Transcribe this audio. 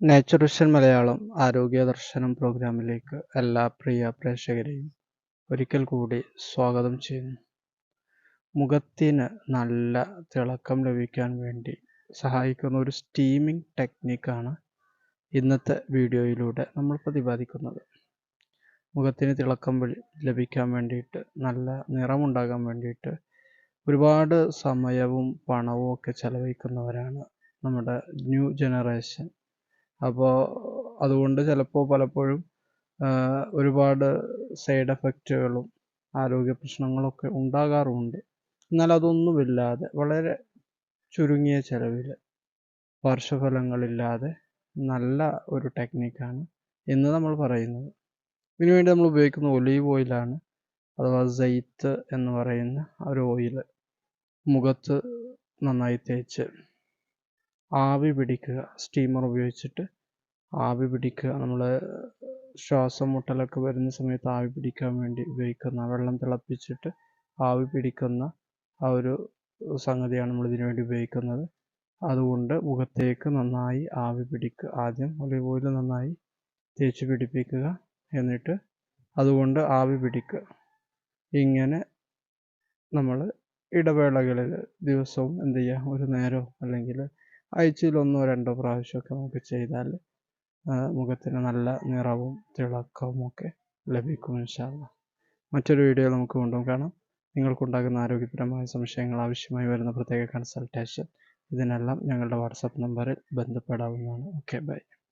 Nature vision Malayalam ആരോഗ്യ ദർശനം പ്രോഗ്രാമിലേക്ക് എല്ലാ പ്രിയ പ്രേക്ഷകരെയും ഒരിക്കൽ കൂടി സ്വാഗതം ചെയ്യുന്നു. മുഖത്തിന് നല്ല തിളക്കം ലഭിക്കാൻ വേണ്ടി സഹായിക്കുന്ന ഒരു സ്റ്റീമിംഗ് ടെക്നിക്കാണ് ഇന്നത്തെ വീഡിയോയിലൂടെ നമ്മൾ പ്രതിപാദിക്കുന്നത്. മുഖത്തിന് തിളക്കം ലഭിക്കാൻ വേണ്ടിയിട്ട് നല്ല നിറമുണ്ടാകാൻ വേണ്ടിയിട്ട് ഒരുപാട് സമയവും പണവും ഒക്കെ ചെലവഴിക്കുന്നവരാണ് നമ്മുടെ ന്യൂ ജനറേഷൻ അപ്പോൾ അതുകൊണ്ട് ചിലപ്പോൾ പലപ്പോഴും ഒരുപാട് സൈഡ് എഫക്റ്റുകളും ആരോഗ്യ പ്രശ്നങ്ങളൊക്കെ ഉണ്ടാകാറുമുണ്ട് എന്നാൽ അതൊന്നുമില്ലാതെ വളരെ ചുരുങ്ങിയ ചിലവിൽ പാർശ്വഫലങ്ങളില്ലാതെ നല്ല ഒരു ടെക്നിക്കാണ് എന്ന് നമ്മൾ പറയുന്നത്. ഇതിനുവേണ്ടി നമ്മൾ ഉപയോഗിക്കുന്ന ഒലീവ് ഓയിലാണ് അഥവാ സെയ്ത്ത് എന്ന് പറയുന്ന ഒരു ഓയിൽ മുഖത്ത് നന്നായി തേച്ച് ആവി പിടിക്കുക സ്റ്റീമർ ഉപയോഗിച്ചിട്ട് ആവി പിടിക്കുക നമ്മൾ ശ്വാസം മുട്ടലൊക്കെ വരുന്ന സമയത്ത് ആവി പിടിക്കാൻ വേണ്ടി ഉപയോഗിക്കുന്ന വെള്ളം തിളപ്പിച്ചിട്ട് ആവി പിടിക്കുന്ന ആ ഒരു സംഗതിയാണ് നമ്മൾ ഇതിനു വേണ്ടി ഉപയോഗിക്കുന്നത്. അതുകൊണ്ട് മുഖത്തേക്ക് നന്നായി ആവി പിടിക്കുക. ആദ്യം ഒലിവ് ഓയിൽ നന്നായി തേച്ച് പിടിപ്പിക്കുക എന്നിട്ട് അതുകൊണ്ട് ആവി പിടിക്കുക. ഇങ്ങനെ നമ്മൾ ഇടവേളകളിൽ ദിവസവും എന്ത് ചെയ്യുക ഒരു നേരമോ അല്ലെങ്കിൽ ആഴ്ചയിൽ ഒന്നോ രണ്ടോ പ്രാവശ്യമൊക്കെ നമുക്ക് ചെയ്താൽ മുഖത്തിന് നല്ല നിറവും തിളക്കവും ഒക്കെ ലഭിക്കും ഇൻഷാല്ല മറ്റൊരു വീഡിയോ നമുക്ക് വീണ്ടും കാണാം. നിങ്ങൾക്കുണ്ടാകുന്ന ആരോഗ്യപരമായ സംശയങ്ങൾ ആവശ്യമായി വരുന്ന പ്രത്യേക കൺസൾട്ടേഷൻ ഇതിനെല്ലാം ഞങ്ങളുടെ വാട്സപ്പ് നമ്പറിൽ ബന്ധപ്പെടാവുന്നതാണ്. Okay bye.